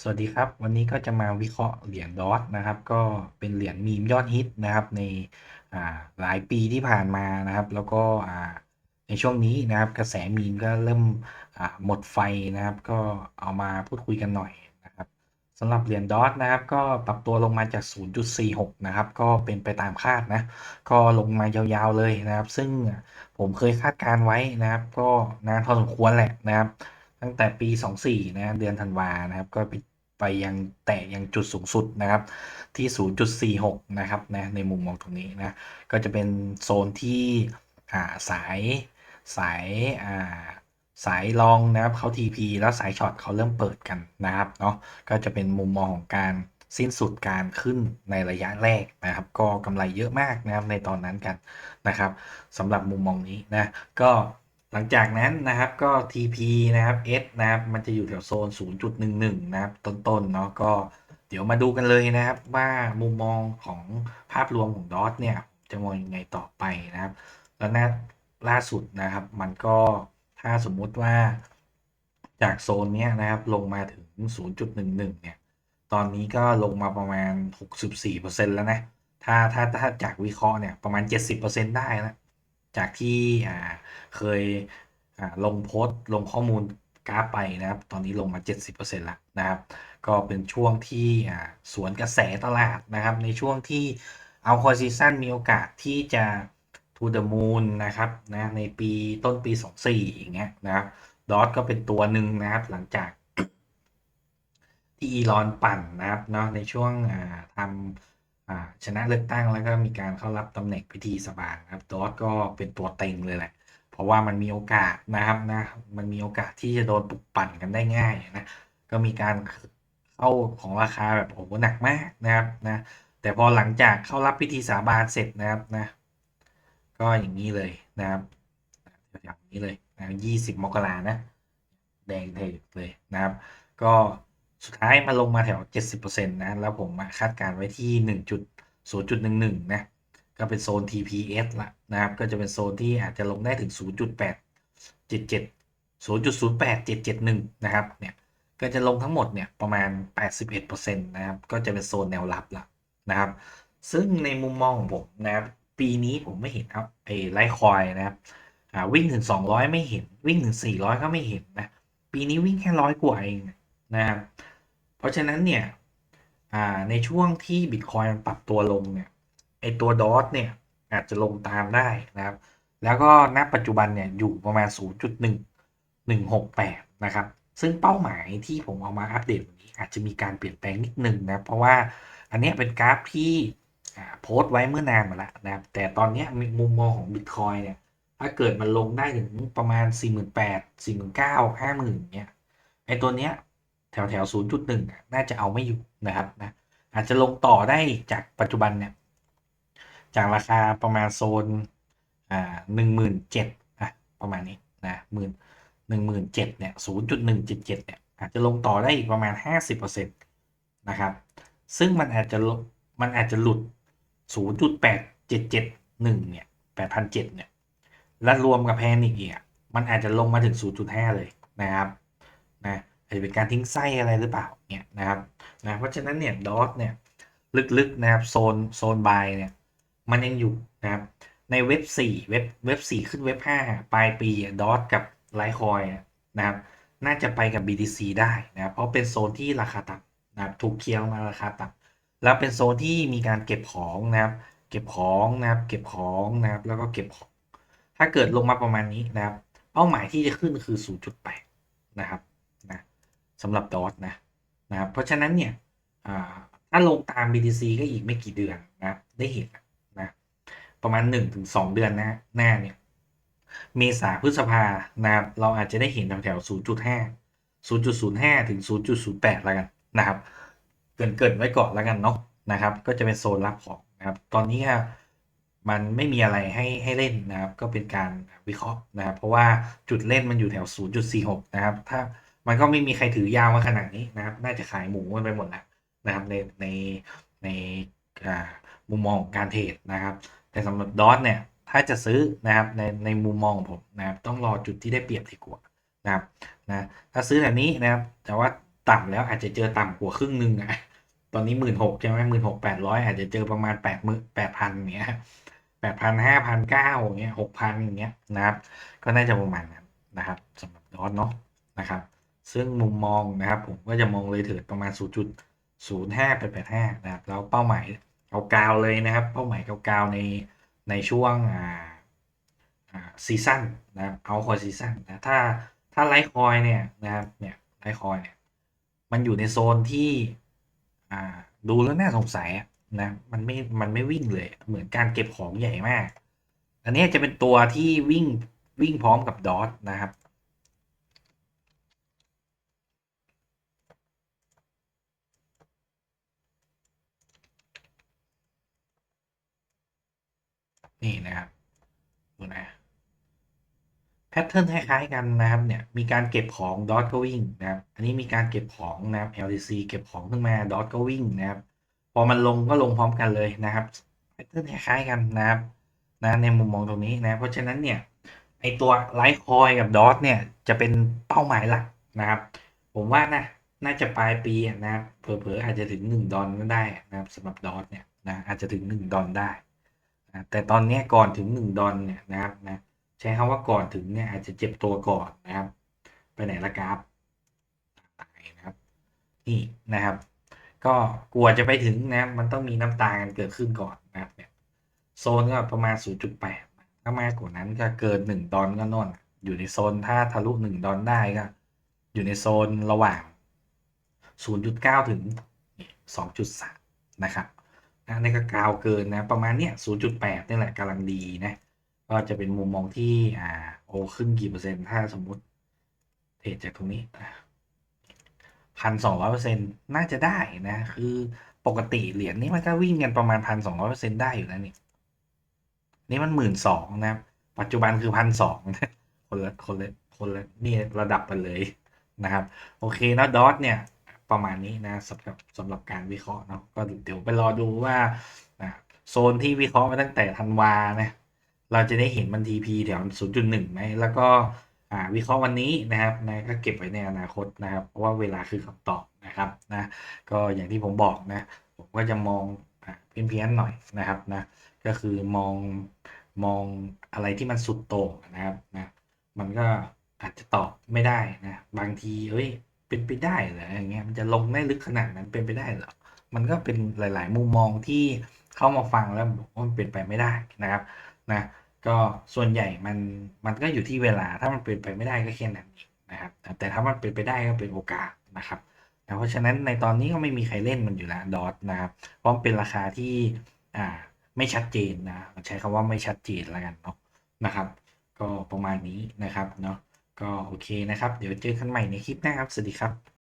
สวัสดีครับ วันนี้ก็จะมาวิเคราะห์เหรียญดอทนะครับ ก็เป็นเหรียญมีมยอดฮิตนะครับในหลายปีที่ผ่านมานะครับ แล้วก็ในช่วงนี้นะครับ กระแสมีมก็เริ่มหมดไฟนะครับ ก็เอามาพูดคุยกันหน่อยนะครับสำหรับเหรียญดอทนะครับ ก็ปรับตัวลงมาจาก 0.46 นะครับ ก็เป็นไปตามคาดนะ ก็ลงมายาวๆเลยนะครับ ซึ่งผมเคยคาดการณ์ไว้นะครับ ก็นานพอสมควรแหละนะครับ ตั้งแต่ปี 24 นะเดือนธันวานะครับ ก็ไปไปยังแตะยังจุดสูงสุดนะครับ ที่ 0.46 นะครับนะในมุมมองตรงนี้นะ ก็จะเป็นโซนที่าสายสายาสายลองนะครับเขา TP แล้วสายช็อตเขาเริ่มเปิดกันนะครับเนาะก็จะเป็นมุมมองของการสิ้นสุดการขึ้นในระยะแรกนะครับ ก็กำไรเยอะมากนะครับในตอนนั้นกันนะครับสำหรับมุมมองนี้นะก็ หลังจากนั้นนะครับก็ TP นะครับ S นะครับ มันจะอยู่แถวโซน 0.11 นะครับ ต้นๆเนาะก็เดี๋ยวมาดูกันเลยนะครับ ว่ามุมมองของภาพรวมของดอทเนี่ย จะมองยังไงต่อไปนะครับ แล้วน่าล่าสุดนะครับ มันก็ถ้าสมมุติว่าจากโซนเนี้ยนะครับ ลงมาถึง 0.11 เนี่ย ตอนนี้ก็ลงมาประมาณ 64%แล้วนะ ถ้าถ้าถ้าจากวิเคราะห์เนี่ยประมาณ 70%ได้นะ จากที่เคยลงโพสต์ลงข้อมูลกราฟไปนะครับ ตอนนี้ลงมา 70%แล้วนะครับ ก็เป็นช่วงที่สวนกระแสตลาดนะครับ ในช่วงที่เอาคอซีซันมีโอกาสที่จะ to the moon นะครับนะในปีต้นปี 24 อย่างเงี้ยนะครับดอทก็เป็นตัวหนึ่งนะครับหลังจากที่อีลอนปั่นนะครับเนาะในช่วงทำ อ่าชนะเลือกตั้งแล้วก็มีการเข้ารับตำแหน่งพิธีสบานะครับดอทก็เป็นตัวเต็งเลยแหละ เพราะว่ามันมีโอกาสนะครับนะมันมีโอกาสที่จะโดนปลุกปั่นกันได้ง่ายนะก็มีการเข้าของราคาแบบโอ้โหหนักมากนะครับนะแต่พอหลังจากเข้ารับพิธีสาบานเสร็จนะครับนะก็อย่างนี้เลยนะครับอย่างนี้เลยนะยี่สิบมกรานะแดงเทเลยนะครับ ก็ สุดท้ายมาลงมาแถว 70%นะ แล้วผมมาคาดการไว้ที่ 1.0.11 นะ ก็เป็นโซน TPS ละนะครับ ก็จะเป็นโซนที่อาจจะลงได้ถึง 0.877 0.08771 นะครับ เนี่ย ก็จะลงทั้งหมดเนี่ยประมาณ 81%นะครับ ก็จะเป็นโซนแนวรับละนะครับ ซึ่งในมุมมองของผมนะครับปีนี้ผมไม่เห็นครับไอ้ไลคอยนะครับวิ่งถึง 200 ไม่เห็นวิ่งถึง 400 ก็ไม่เห็นนะ ปีนี้วิ่งแค่ร้อยกว่าเองนะครับ ราะฉะนั้นเนี่ยในช่วงที่บิตคอยมันปรับตัวลงเนี่ยไอตัวดอทเนี่ยอาจจะลงตามได้นะครับ แล้วก็ณปัจจุบันเนี่ยอยู่ประมาณ 0.1168 นะครับ ซึ่งเป้าหมายที่ผมเอามาอัปเดตวันนี้อาจจะมีการเปลี่ยนแปลงนิดนึงนะเพราะว่าอันนี้เป็นกราฟที่โพสต์ไว้เมื่อนานมาแล้วนะครับ แต่ตอนนี้มุมมองของบิตคอยเนี่ยถ้าเกิดมันลงได้ถึงประมาณ 4 8 0 0 0 49,000 50,000เนี่ยไอตัวเนี้ย แถวแถว0.1น่าจะเอาไม่อยู่นะครับนะอาจจะลงต่อได้จากปัจจุบันเนี่ยจากราคาประมาณโซนอ่าหนึ่งหมื่นเจ็ดอะประมาณนี้นะหมื่นหนึ่งหมื่นเจ็ดเนี่ยศูนย์จุดหนึ่งเจ็ดเจ็ดเนี่ยอาจจะลงต่อได้อีกประมาณห้าสิบเปอร์เซ็นต์นะครับ ซึ่งมันอาจจะมันอาจจะหลุดศูนย์จุดแปดเจ็ดเจ็ดหนึ่งเนี่ยแปดพันเจ็ดเนี่ยและรวมกับแพนิกอีกอะมันอาจจะลงมาถึง0.5เลยนะครับนะ อาจจะเป็นการทิ้งไส้อะไรหรือเปล่าเนี่ยนะครับนะเพราะฉะนั้นเนี่ยดอทเนี่ยลึกๆนะครับโซนโซนบายเนี่ยมันยังอยู่นะครับในเว็บ4เว็บเว็บ4ขึ้นเว็บ 5 ปลายปีดอทกับไลคอยนะครับน่าจะไปกับ BTC ได้นะครับเพราะเป็นโซนที่ราคาต่ำนะครับถูกเคลียร์มาราคาต่ำแล้วเป็นโซนที่มีการเก็บของนะครับเก็บของนะครับเก็บของนะครับแล้วก็เก็บของ ถ้าเกิดลงมาประมาณนี้นะครับเป้าหมายที่จะขึ้นคือ 0.8 นะครับ สำหรับดอทนะนะครับเพราะฉะนั้นเนี่ยถ้าลงตาม BTC ก็อีกไม่กี่เดือนนะได้เห็นนะประมาณ 1-2 เดือนนะหน้าเนี่ยเมษาพฤษภานะครับเราอาจจะได้เห็นแถวๆ0.5 0.05 ถึง 0.08 แล้วกันนะครับ เกินเกินไว้ก่อนแล้วกันเนาะนะครับ ก็จะเป็นโซนรับของนะครับ ตอนนี้มันไม่มีอะไรให้ให้เล่นนะครับ ก็เป็นการวิเคราะห์นะครับ เพราะว่าจุดเล่นมันอยู่แถว 0.46 นะครับ ถ้า มันก็ไม่มีใครถือยาวมาขนาดนี้นะครับ น่าจะขายหมูกันไปหมดแล้วนะครับในในในมุมมองการเทรดนะครับ แต่สำหรับดอทเนี่ยถ้าจะซื้อนะครับในในมุมมองผมนะครับต้องรอจุดที่ได้เปรียบดีกว่านะครับนะถ้าซื้อแบบนี้นะครับ แต่ว่าต่ำแล้วอาจจะเจอต่ำกว่าครึ่งหนึ่งอะตอนนี้หมื่นหกใช่ไหมหมื่นหกแปดร้อยอาจจะเจอประมาณแปดหมื่นแปดพันเงี้ยแปดพันห้าพันเก้าเงี้ยหกพันอย่างเงี้ยนะครับ ก็น่าจะประมาณนั้นนะครับสำหรับดอทเนาะนะครับ ซึ่งมุมมองนะครับ ผมก็จะมองเลยเถิดประมาณ 0.05ไป85 นะครับ แล้วเป้าหมายเอากาวเลยนะครับ เป้าหมายเกาวๆในในช่วงอ่าอ่าซีซั่นนะครับเอาคอยซีซั่นนะถ้าถ้าไลท์คอยเนี่ยนะครับเนี่ยไลท์คอยเนี่ยมันอยู่ในโซนที่อ่าดูแล้วน่าสงสัยนะมันไม่มันไม่วิ่งเลยเหมือนการเก็บของใหญ่มาก อันนี้จะเป็นตัวที่วิ่งวิ่งพร้อมกับดอทนะครับ นี่นะครับดูนะแพทเทิร์นคล้ายๆกันนะครับเนี่ยมีการเก็บของดอทก็วิ่งนะครับอันนี้มีการเก็บของนะครับ LTC เก็บของขึ้นมาดอทก็วิ่งนะครับ พอมันลงก็ลงพร้อมกันเลยนะครับแพทเทิร์นคล้ายๆกันนะครับนะในมุมมองตรงนี้นะ เพราะฉะนั้นเนี่ยไอตัวไลท์คอยกับดอทเนี่ยจะเป็นเป้าหมายหลักนะครับ ผมว่านะน่าจะปลายปีนะครับเผลอๆอาจจะถึง 1 ดอลก็ได้นะครับสำหรับดอทเนี่ยนะอาจจะถึง 1 ดอลได้ นะแต่ตอนนี้ก่อนถึง 1 ดอลเนี่ยนะครับนะใช้คำว่าก่อนถึงเนี่ยอาจจะเจ็บตัวก่อนนะครับ ไปไหนละกราฟตายนะครับนี่นะครับ ก็กลัวจะไปถึงนะครับมันต้องมีน้ำตากันเกิดขึ้นก่อนนะครับเนี่ยโซนก็ประมาณ 0.8 ถ้ามากกว่านั้นก็เกิน 1 ดอลก็น่นอยู่ในโซนถ้าทะลุ 1 ดอลได้ก็อยู่ในโซนระหว่าง 0.9 ถึง 2.3 นะครับ นะนี่ก็กาวเกินนะประมาณเนี้ย0.8นี่แหละกำลังดีนะก็จะเป็นมุมมองที่อ่าโอขึ้นกี่เปอร์เซ็นต์ถ้าสมมุติเทรดจากตรงนี้พันสองร้อยเปอร์เซ็นต์น่าจะได้นะ คือปกติเหรียญนี้มันก็วิ่งกันประมาณพันสองร้อยเปอร์เซ็นต์ได้อยู่แล้วนี่นี่มันหมื่นสองนะ ปัจจุบันคือพันสองคนละคนละคนละนี่ระดับกันเลยนะครับ โอเคนะดอทเนี่ย ประมาณนี้นะสำหรับสำหรับการวิเคราะห์เนาะก็เดี๋ยวไปรอดูว่าโซนที่วิเคราะห์มาตั้งแต่ธันวานะเราจะได้เห็นมัน TP แถว0.1ไหมแล้วก็วิเคราะห์วันนี้นะครับนะก็เก็บไว้ในอนาคตนะครับ เพราะว่าเวลาคือคำตอบนะครับนะก็อย่างที่ผมบอกนะผมก็จะมองอ่าเพี้ยนๆหน่อยนะครับนะก็คือมองมองอะไรที่มันสุดโต่งนะครับนะมันก็อาจจะตอบไม่ได้นะบางทีเอ้ย เป็นไปได้เหรออย่างเงี้ยมันจะลงได้ลึกขนาดนั้นเป็นไปได้เหรอมันก็เป็นหลาย ๆ มุมมองที่เข้ามาฟังแล้วบอกว่ามันเป็นไปไม่ได้นะครับนะก็ส่วนใหญ่มันมันก็อยู่ที่เวลาถ้ามันเป็นไปไม่ได้ก็แค่นั้นนะครับ แต่ถ้ามันเป็นไปได้ก็เป็นโอกาสนะครับนะเพราะฉะนั้นในตอนนี้ก็ไม่มีใครเล่นมันอยู่แล้วดอทนะครับเพราะเป็นราคาที่อ่าไม่ชัดเจนนะใช้คำว่าไม่ชัดเจนแล้วกันเนาะนะครับ ก็ประมาณนี้นะครับเนาะ ก็โอเคนะครับ เดี๋ยวเจอกันใหม่ในคลิปหน้าครับ สวัสดีครับ